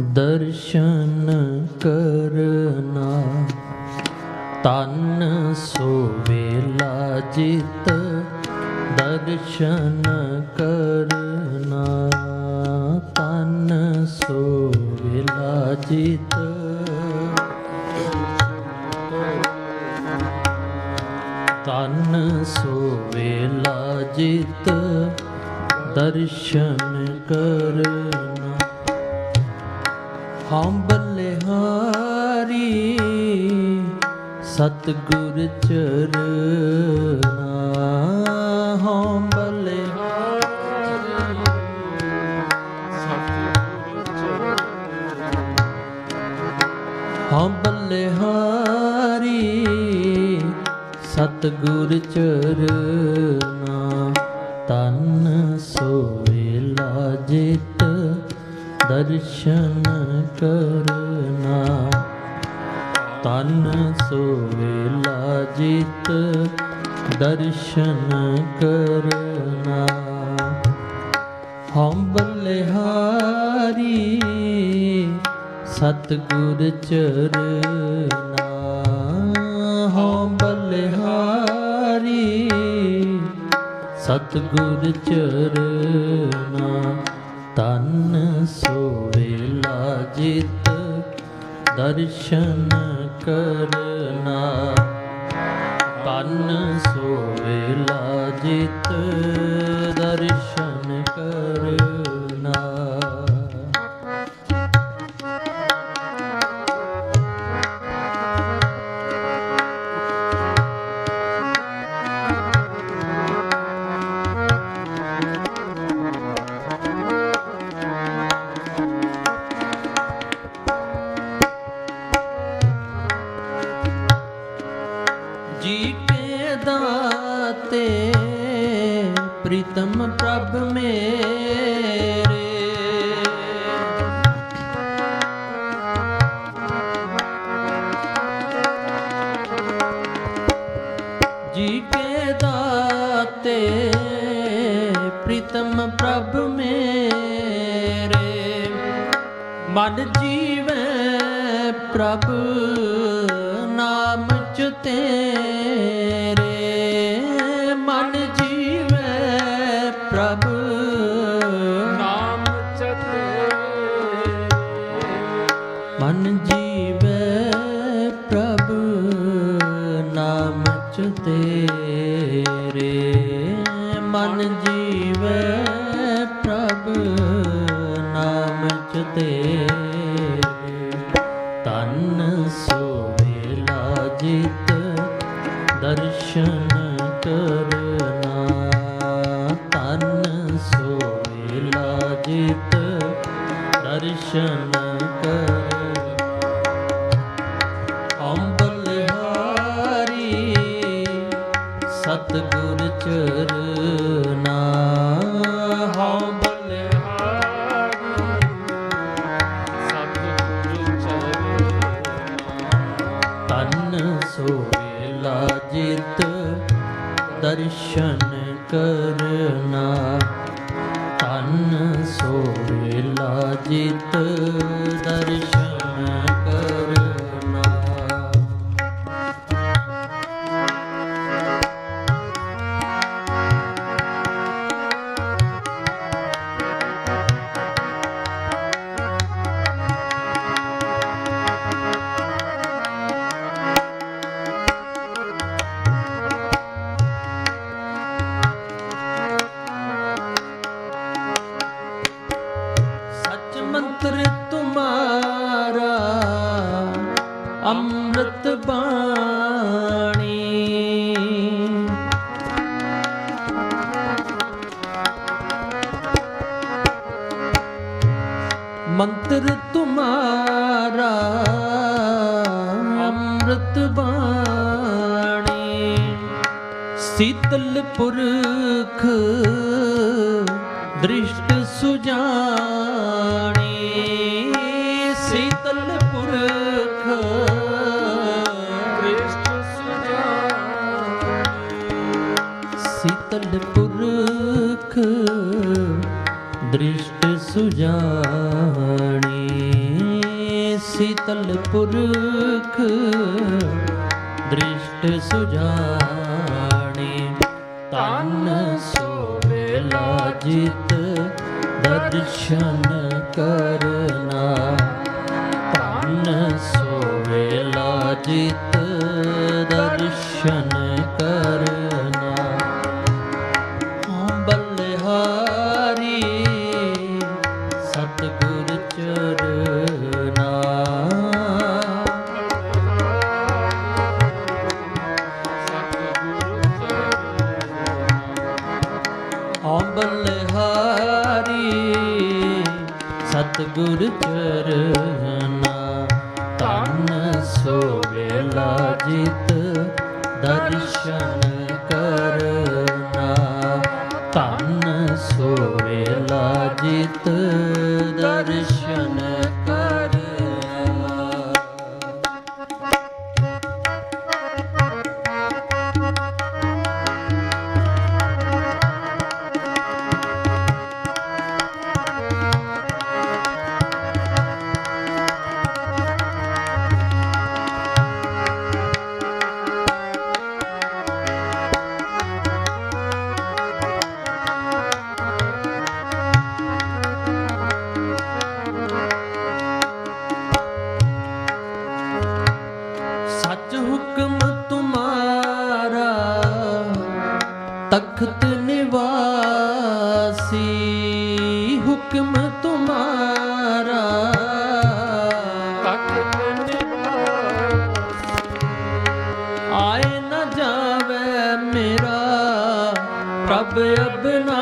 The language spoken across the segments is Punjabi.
ਦਰਸ਼ਨ ਕਰਨਾ। ਤਨ ਸੋਵੇਲਾ ਜਿਤ ਦਰਸ਼ਨ ਕਰਨਾ। ਤਨ ਸੋਵੇਲਾ ਜਿਤ ਤਨ ਸੋਵੇਲਾ ਜਿਤ ਦਰਸ਼ਨ ਕਰਨਾ। ਹਮ ਬਲਿਹਾਰੀ ਸਤਿਗੁਰ ਚਰਨਾ ਹਮ ਬਲਿਹਾਰੀ। ਹਮ ਬਲਿਹਾਰੀ ਸਤਿਗੁਰ ਚਰਨਾ ਤਨ ਸੋਵੇਲਾ ਜਿਤ ਦਰਸ਼ਨ ਕਰਨਾ। ਤਨ ਸੋਵੇਲਾ ਜਿਤ ਦਰਸ਼ਨ ਕਰਨਾ। ਹਮ ਬਲਿਹਾਰੀ ਸਤਗੁਰ ਚਰਨਾ। ਹਮ ਬਲਿਹਾਰੀ ਸਤਗੁਰ ਚਰਨਾ। ਤਨ ਸੋਵੇਲਾ ਜਿਤ ਦਰਸ਼ਨ ਕਰਨਾ। ਤਨ ਸੋਵੇਲਾ ਜਿਤ ਦਰਸ਼ਨ ਕਰਨਾ। ਜੀ ਕੇ ਦਾਤੇ, ਪ੍ਰੀਤਮ ਪ੍ਰਭ ਮੇਰੇ। ਜੀ ਕੇ ਦਾਤੇ, ਪ੍ਰੀਤਮ ਪ੍ਰਭ ਮੇਰੇ। ਮਨ ਜੀਵੈ ਪ੍ਰਭ ਨਾਮ ਚ ਤੇਰੇ ਮਨ ਜੀਵੈ ਪ੍ਰਭ। ਨਾਮ ਚਤੇ ਮਨ ਜੀਵੈ ਪ੍ਰਭ ਨਾਮ ਚ ਤੇਰੇ ਮਨ ਜੀਵੈ ਪ੍ਰਭ ਨਾਮ ਚ ਤੇਰੇ ਸਤਿਗੁਰ ਚਰਨਾ। ਹਉ ਸੋਵੇਲਾ ਜਿਤ ਦਰਸ਼ਨ ਕਰਨਾ। ਤਨ ਸੋਵੇਲਾ ਜਿਤ ਦਰਸ਼ਨ ਅੰਮ੍ਰਿਤ ਬਾਣੀ। ਮੰਤਰ ਤੁਮਾਰਾ ਅੰਮ੍ਰਿਤ ਬਾਣੀ। ਸੀਤਲ ਪੁਰਖ ਦ੍ਰਿਸ਼ਟ ਸੁਜਾਣੀ। ਸੁਜਾਣੀ ਸੀਤਲ ਪੁਰਖ ਦ੍ਰਿਸ਼ਟ ਸੁਜਾਣੇ ਤਨ ਸੋਵੇਲਾ ਲਾਜਿਤ ਦਰਸ਼ਨ ਕਰਨਾ ਤਨ ਸੋਵੇਲਾ ਲਾਜਿਤ ਦਰਸ਼ਨ ਦਰਸ਼ਨ ਕਰਨਾ। ਤਨ ਸੋਵੇਲਾ ਜਿਤ ਹੁਕਮ ਤੁਮਾਰਾ ਆਏ ਨ ਜਾਵੇ ਮੇਰਾ ਪ੍ਰਭ ਅਬਨਾਸੀ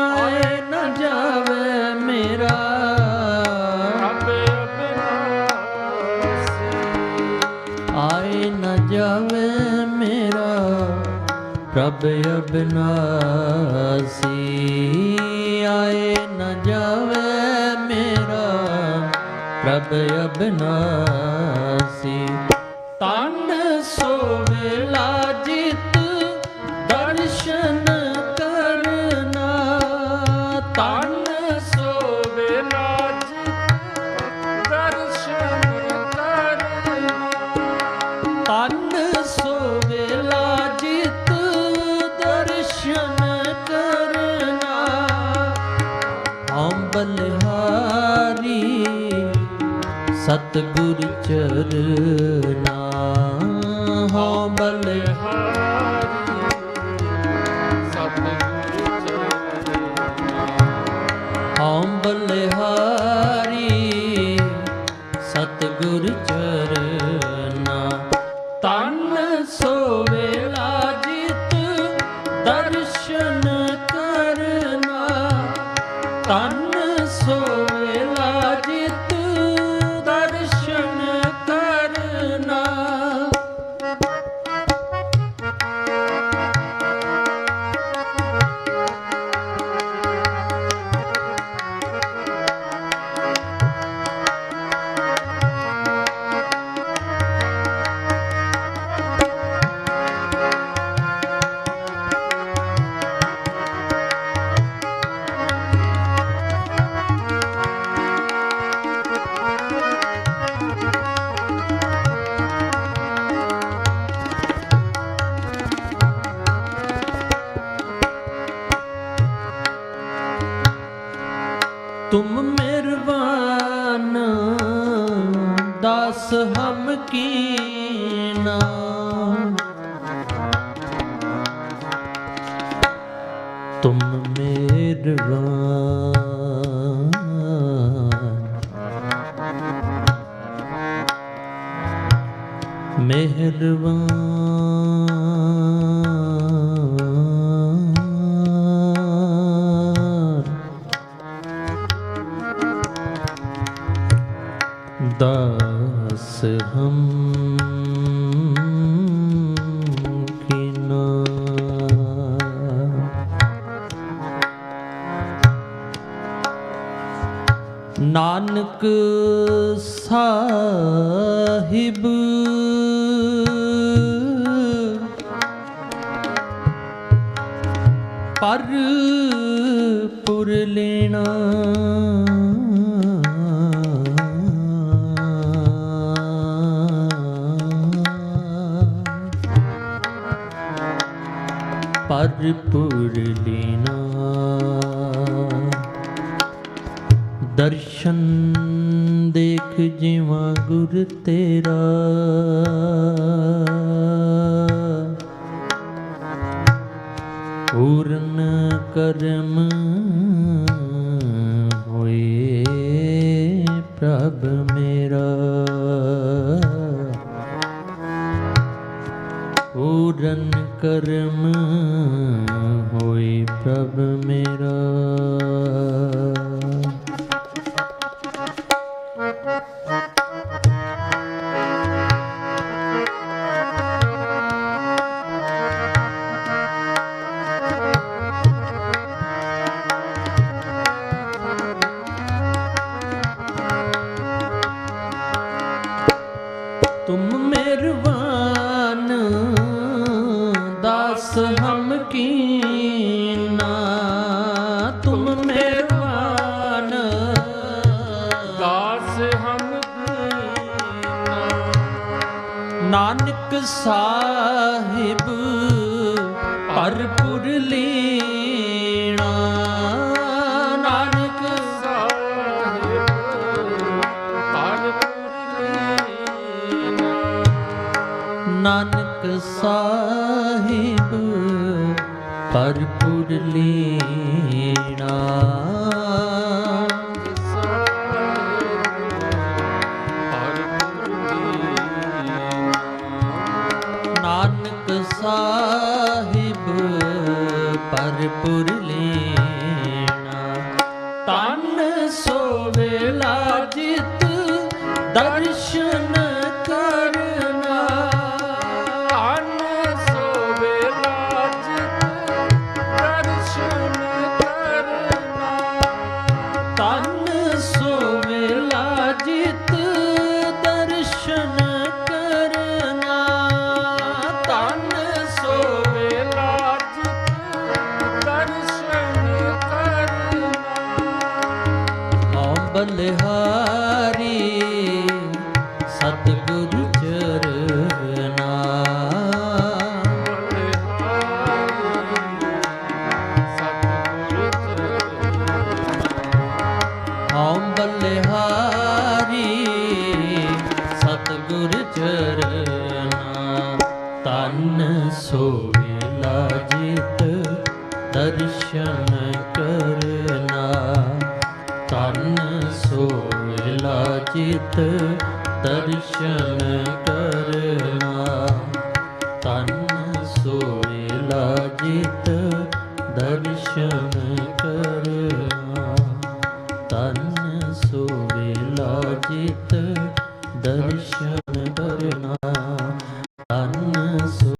ਆਏ ਨ ਜਾਵੇ ਮੇਰਾ ਪ੍ਰਭ ਅਬਨਾਸੀ ਆਏ ਨ ਜਾਵੇ ਮੇਰਾ ਪ੍ਰਭ ਅਬਨਾਸੀ ਆਏ ਨ ਜਾਵੇ ਮੇਰਾ ਪ੍ਰਭ ਅਬਨਾਸੀ। ਤਨ ਸਤਿਗੁਰ ਚਰਨਾ ਕਰਮ ਮਿਹਰਬਾਨ ਮਿਹਰਬਾਨ ਭਰਪੂਰ ਲੀਨਾ ਦਰਸ਼ਨ ਦੇਖ ਜਿਵਾ ਗੁਰ ਤੇਰਾ ਪੂਰਨ ਕਰਮ ਹੋਏ ਪ੍ਰਭ ਮੇਰਾ ਪੂਰਨ ਕਰਮ ਨਾਨਕ ਸਾਹਿਬ ਭਰਪੁਰ ਲੀਣਾ। ਨਾਨਕ ਸਾਹਿਬ ਹਰਪੁਰ ਲੀਨਾ ਨਾਨਕ ਸਾਹਿਬ ਭਰਪੁਰ ਲੀਣਾ। ਸਤਿਗੁਰ ਚਰਨਾ ਹਉ ਬਲਿਹਾਰੀ ਸਤਿਗੁਰ ਚਰਨਾ ਤਨ ਸੋਵੇਲਾ ਜਿਤ ਦਰਸ਼ਨ ਕਰਨਾ ਤਨ ਸੋਵੇਲਾ ਜਿਤ ਦਰਸ਼ਨ